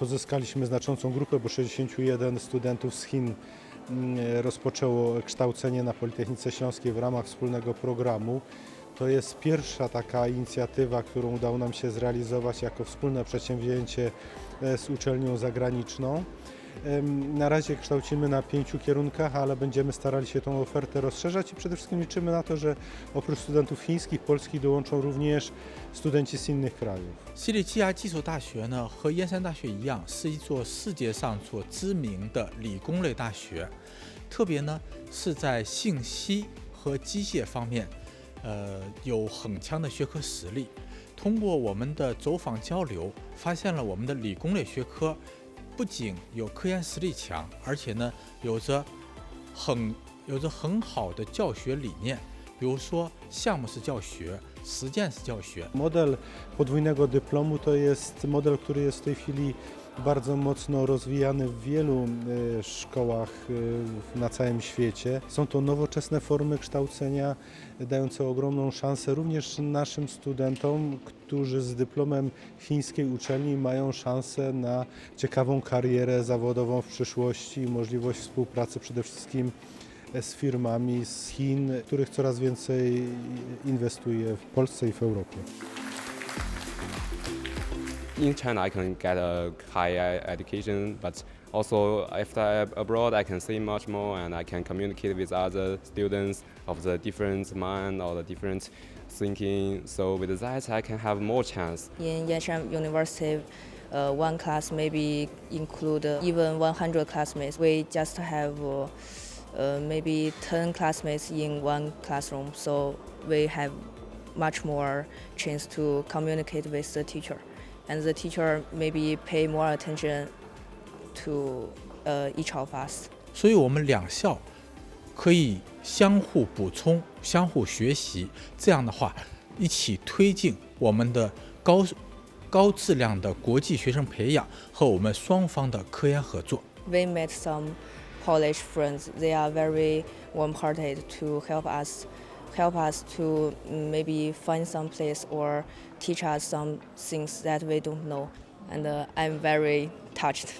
Pozyskaliśmy znaczącą grupę, bo 61 studentów z Chin mm, rozpoczęło kształcenie na Politechnice Śląskiej w ramach wspólnego programu. To jest pierwsza taka inicjatywa, którą udało nam się zrealizować jako wspólne przedsięwzięcie e, z uczelnią zagraniczną. Em, Na razie kształcimy na pięciu kierunkach, ale będziemy starali się tą ofertę rozszerzać i przede wszystkim liczymy na to, że oprócz studentów chińskich, polskich dołączą również studenci z innych krajów. 西里基亚技术大学呢，和燕山大学一样，是一座世界上所知名的理工类大学。特别呢是在信息和机械方面，呃，有很强的学科实力。通过我们的走访交流，发现了我们的理工类学科 不仅有科研实力强，而且呢有着很有着很好的教学理念。比如说项目式教学、实践式教学，bardzo mocno rozwijany w wielu e, szkołach e, na całym świecie. Są to nowoczesne formy kształcenia, dające ogromną szansę również naszym studentom, którzy z dyplomem chińskiej uczelni mają szansę na ciekawą karierę zawodową w przyszłości i możliwość współpracy przede wszystkim z firmami z Chin, których coraz więcej inwestuje w Polsce i w Europie. In China, I can get a higher education, but also after I'm abroad, I can see much more and I can communicate with other students of the different mind or the different thinking. So with that, I can have more chance. In Yanshan University, uh, one class maybe include uh, even 100 classmates. We just have uh, uh, maybe 10 classmates in one classroom, so we have much more chance to communicate with the teacher, and the teacher maybe pay more attention to uh, each of us. 所以我们两校可以相互补充、相互学习，这样的话，一起推进我们的高高质量的国际学生培养和我们双方的科研合作。 we met some Polish friends. They are very warm-hearted to help us, help us to mm, maybe find some place or teach us some things that we don't know. And uh, I'm very touched.